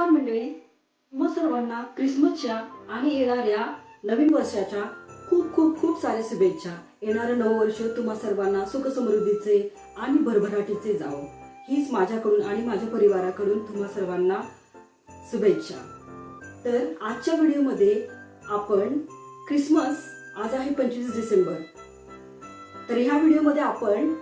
नमस्कार मंडळी. मग सर्वांना क्रिसमसच्या आणि येणाऱ्या नवीन वर्षाच्या खूप खूप खूप साऱ्या शुभेच्छा. येणारं नवं वर्ष तुम्हा सर्वांना सुखसमृद्धीचे आणि भरभराटीचे जावो. हीच माझ्याकडून आणि माझ्या परिवाराकडून तुम्हा सर्वांना शुभेच्छा. तर आजच्या व्हिडिओमध्ये आपण क्रिसमस आज आहे पंचवीस डिसेंबर. तर ह्या व्हिडिओमध्ये आपण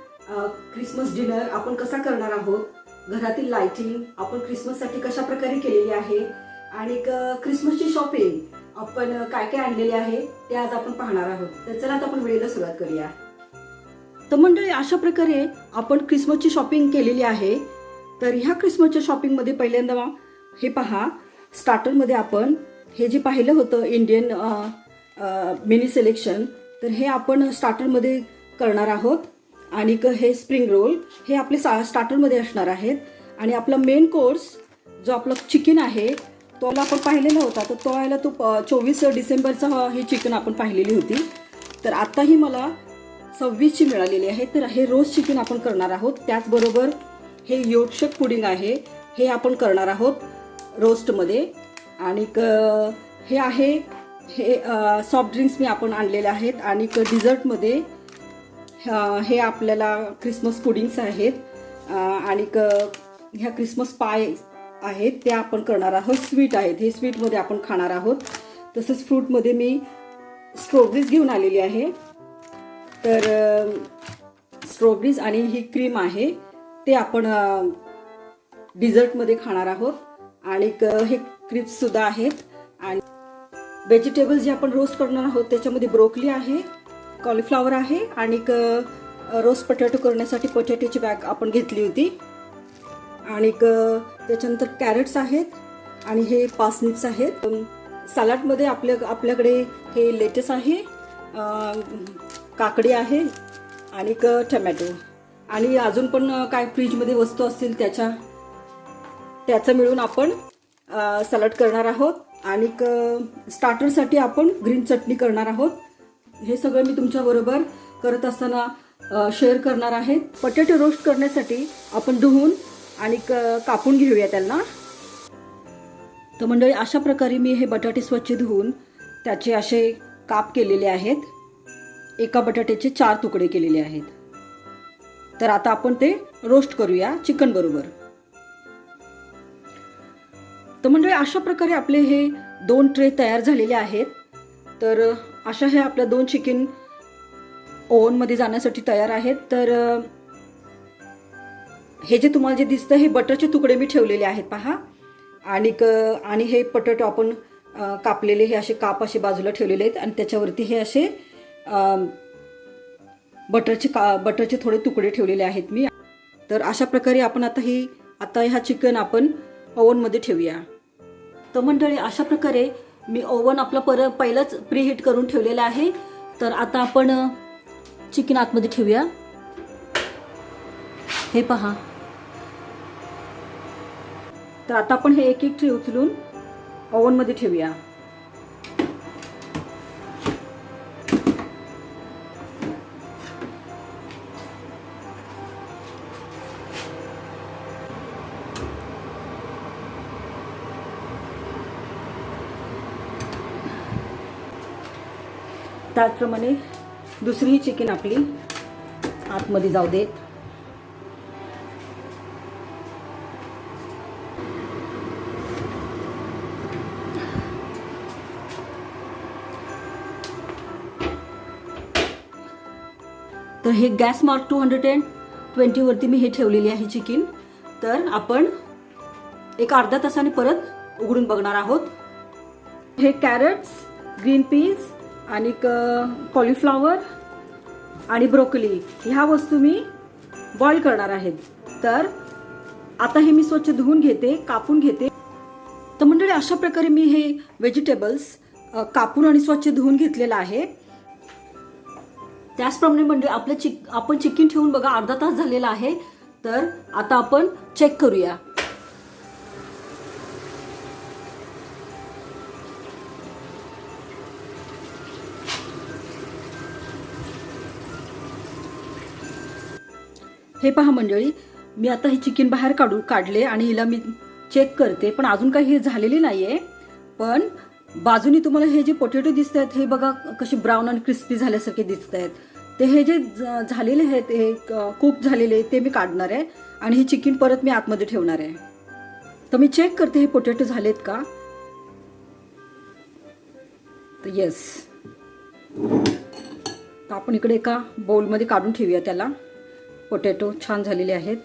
क्रिसमस डिनर आपण कसा करणार आहोत? घरातील लायटिंग आपण क्रिसमससाठी कशा प्रकारे केलेली आहे? आणि क्रिसमसची शॉपिंग आपण काय काय आणलेले आहे ते आज आपण पाहणार आहोत. तर चला आता आपण वेळेला सुरुवात करूया. तर मंडळी अशा प्रकारे आपण क्रिसमसची शॉपिंग केलेली आहे. तर ह्या क्रिसमसच्या शॉपिंगमध्ये पहिल्यांदा हे पहा. स्टार्टरमध्ये आपण हे जे पाहिलं होतं इंडियन मिनी सिलेक्शन तर हे आपण स्टार्टरमध्ये करणार आहोत. आणि हे स्प्रिंग रोल हे आपले सा स्टार्टरमध्ये असणार आहेत. आणि आपला मेन कोर्स जो आपला चिकन आहे तो आपण पाहिलेला होता. तर तो आहे तो प- चोवीस डिसेंबरचा हे चिकन आपण पाहिलेली होती. तर आत्ताही मला सव्वीसची मिळालेली आहे. तर हे रोज चिकन आपण करणार आहोत. त्याचबरोबर हे योटशक पुडिंग आहे. हे आपण करणार आहोत रोस्टमध्ये आणि हे आहे हे सॉफ्ट ड्रिंक्स मी आपण आणलेले आहेत. आणि डिझर्टमध्ये हे आपल्याला क्रिसमस पुडिंग्स आहेत. आणि क ह्या क्रिसमस पाय आहेत त्या आपण करणार आहोत. स्वीट आहेत. हे स्वीटमध्ये आपण खाणार आहोत. तसंच फ्रूटमध्ये मी स्ट्रॉबेरीज घेऊन आलेली आहे. तर स्ट्रॉबेरीज आणि ही क्रीम आहे. ते आपण डिझर्टमध्ये खाणार आहोत. आणि हे क्रिप्ससुद्धा आहेत. आणि व्हेजिटेबल्स जे आपण रोस्ट करणार आहोत त्याच्यामध्ये ब्रोकली आहे. कॉलीफ्लावर आहे आणि रोस रोस्ट पटॅटो करण्यासाठी पटॅटोची बॅग आपण घेतली होती. आणि त्याच्यानंतर कॅरेट्स आहेत आणि हे पासनिप्स आहेत. सॅलाडमध्ये आपल्या आपल्याकडे हे लेटेस आहे काकडी आहे आणि क टमॅटो आणि अजून पण काय फ्रीजमध्ये वस्तू असतील त्याच्या त्याचं मिळून आपण सॅलड करणार आहोत. आणि स्टार्टरसाठी आपण ग्रीन चटणी करणार आहोत. हे सगळं मी तुमच्याबरोबर करत असताना शेअर करणार आहे. पटेटो रोस्ट करण्यासाठी आपण धुवून आणि क- कापून घेऊया त्यांना. तर मंडळी अशा प्रकारे मी हे बटाटे स्वच्छ धुवून त्याचे असे काप केलेले आहेत. एका बटाट्याचे चार तुकडे केलेले आहेत. तर आता आपण ते रोस्ट करूया चिकन बरोबर. तर मंडळी अशा प्रकारे आपले हे दोन ट्रे तयार झालेले आहेत. तर अशा हे आपल्या दोन चिकन ओव्हनमध्ये जाण्यासाठी तयार आहेत. तर हे जे तुम्हाला जे दिसतं हे बटरचे तुकडे मी ठेवलेले आहेत पहा. आणि क आणि हे पटॅटो आपण कापलेले हे असे काप असे बाजूला ठेवलेले आहेत. आणि त्याच्यावरती हे असे बटरचे का बटरचे थोडे तुकडे ठेवलेले आहेत मी. तर अशा प्रकारे आपण आता ही आता ह्या चिकन आपण ओव्हनमध्ये ठेवूया. तर मंडळी अशा प्रकारे मी ओव्हन आपलं पर पहिलंच प्रीहीट करून ठेवलेलं आहे. तर आता आपण चिकन आतमध्ये ठेवूया. हे पहा. तर आता आपण हे एक एक ट्रे उचलून ओव्हनमध्ये ठेवूया. त्याचप्रमाणे दुसरी ही चिकन आपली आतमध्ये जाऊ देत. तर हे gas mark two hundred and ट्वेंटीवरती मी हे ठेवलेली आहे चिकन. तर आपण एक अर्ध्या तासाने परत उघडून बघणार आहोत. हे कॅरेट्स ग्रीन पीज आणि कॉलीफ्लॉवर आणि ब्रोकली ह्या वस्तू मी बॉईल करणार आहेत तर आता हे मी स्वच्छ धुवून घेते कापून घेते. तर मंडळी अशा प्रकारे मी हे व्हेजिटेबल्स कापून आणि स्वच्छ धुवून घेतलेलं आहे. त्याचप्रमाणे म्हणजे आपलं चिक आपण चिकन ठेवून बघा अर्धा तास झालेला आहे. तर आता आपण चेक करूया. हे पहा मंडळी मी आता हे चिकन बाहेर काढू काढले आणि हिला मी चेक करते पण अजून काही हे झालेली नाही आहे पण बाजूनी तुम्हाला हे जे पोटॅटो दिसत आहेत हे बघा कसे ब्राऊन आणि क्रिस्पी झाल्यासारखे दिसत आहेत ते हे जे झालेले आहेत हे कुक झालेले ते मी काढणार आहे आणि हे चिकन परत मी आतमध्ये ठेवणार आहे. तर मी चेक करते हे पोटॅटो झालेत का? तर येस तर आपण इकडे एका बाउलमध्ये काढून ठेवूया त्याला. पोटॅटो छान झालेले आहेत.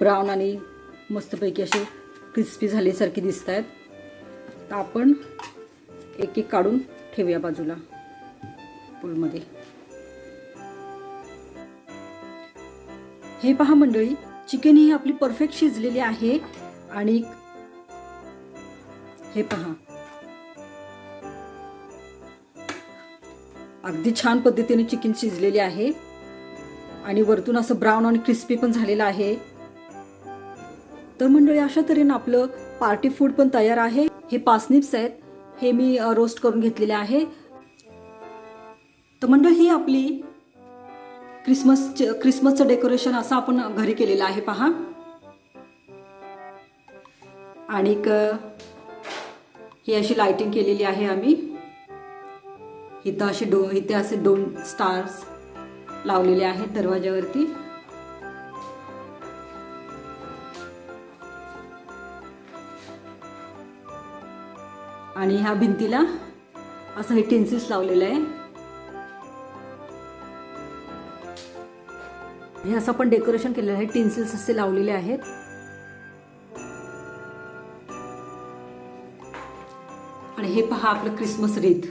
ब्राऊन आणि मस्तपैकी असे क्रिस्पी झाल्यासारखे दिसत आहेत तर आपण एक एक काढून ठेवूया बाजूला पूलमध्ये. हे पहा मंडळी चिकन ही आपली परफेक्ट शिजलेली आहे आणि हे पहा. अगदी छान पद्धतीने चिकन शिजलेले आहे. आणि वरतून असं ब्राऊन आणि क्रिस्पी पण झालेलं आहे. तर मंडळी अशा तऱ्हेनं आपलं पार्टी फूड पण तयार आहे. हे पासनिप्स आहेत. हे मी रोस्ट करून घेतलेले आहे. तर मंडळी ही आपली क्रिसमस क्रिसमसचं डेकोरेशन असं आपण घरी केलेलं आहे पहा. आणि ही अशी लाइटिंग केलेली आहे आम्ही. इथं असे डो इथे असे दोन स्टार्स लावलेले आहेत दरवाज्यावरती. आणि ह्या भिंतीला असं हे टेन्सिल्स लावलेलं आहे. हे असं आपण डेकोरेशन केलेलं आहे टेन्सिल्स असे लावलेले आहेत. आणि हे पहा आपलं क्रिसमस रीत.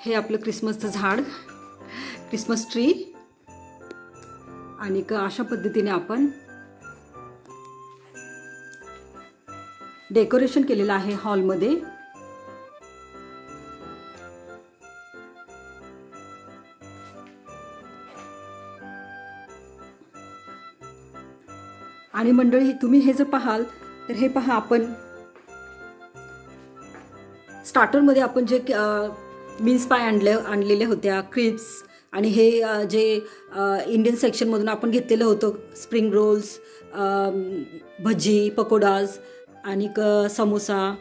हे आपलं क्रिसमसचं झाड क्रिसमस ट्री आणि अशा पद्धतीने आपण डेकोरेशन केलेलं आहे हॉलमध्ये. आणि मंडळी तुम्ही हे जर पाहाल तर हे पहा आपण. स्टार्टरमध्ये आपण जे बीन्स पाय आणले आणलेल्या होत्या क्रिप्स आणि हे जे इंडियन सेक्शनमधून आपण घेतलेलं होतं स्प्रिंग रोल्स भजी पकोडाज आणि क समोसा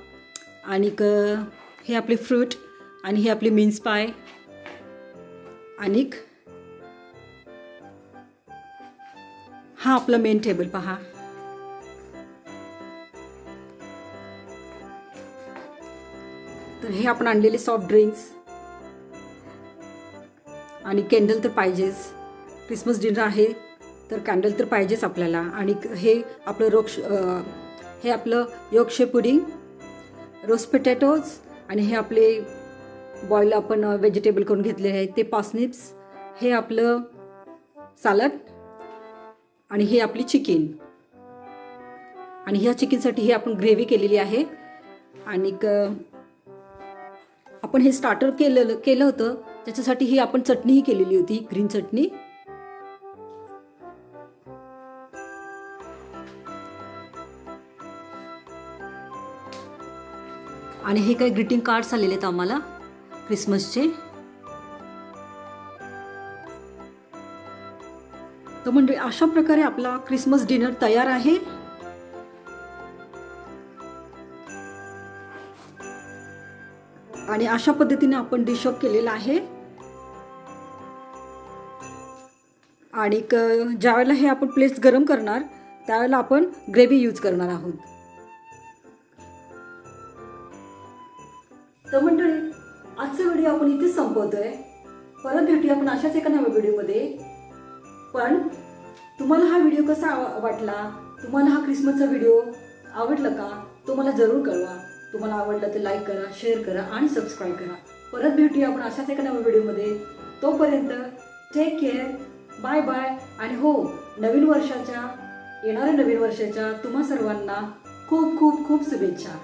आणि क हे आपले फ्रूट आणि हे आपले मीन्स पाय आणि हा आपला मेन टेबल पहा. तर हे आपण आणलेले सॉफ्ट ड्रिंक्स आणि कॅन्डल तर पाहिजेच. क्रिसमस डिनर आहे तर कॅन्डल तर पाहिजेच आपल्याला. आणि हे आपलं रोक्ष हे आपलं योगशे पुडिंग रोस्ट पोटॅटोज आणि हे आपले बॉईल आपण व्हेजिटेबल करून घेतले आहे ते पासनिप्स हे आपलं सालड आणि हे आपली चिकन आणि ह्या चिकनसाठी ही आपण ग्रेव्ही केलेली आहे. आणि आपण हे स्टार्टर केलेलं केलं होतं. त्याच्यासाठी ही आपण चटणीही केलेली होती ग्रीन चटणी. आणि हे काही ग्रीटिंग कार्ड्स आलेले आहेत आम्हाला क्रिसमसचे तर म्हणजे अशा प्रकारे आपला क्रिसमस डिनर तयार आहे. आणि अशा पद्धतीने आपण डिशअप केलेला आहे. आणि क- ज्यावेळेला हे आपण प्लेट्स गरम करणार त्यावेळेला आपण ग्रेव्ही यूज करणार आहोत. तर मंडळी आजचा व्हिडिओ आपण इथेच संपवतोय. परत भेटूया आपण अशाच एका नव्या व्हिडिओमध्ये पण तुम्हाला हा व्हिडिओ कसा वाटला तुम्हाला हा क्रिसमसचा व्हिडिओ आवडला का तो मला जरूर कळवा. तुम्हाला आवडलं तर लाईक करा शेअर करा आणि सबस्क्राईब करा. परत भेटूया आपण अशाच एका नव्या व्हिडिओमध्ये तोपर्यंत टेक केअर बाय बाय. आणि हो नवीन वर्षाच्या येणाऱ्या नवीन वर्षाच्या तुम्हा सर्वांना खूप खूप खूप शुभेच्छा.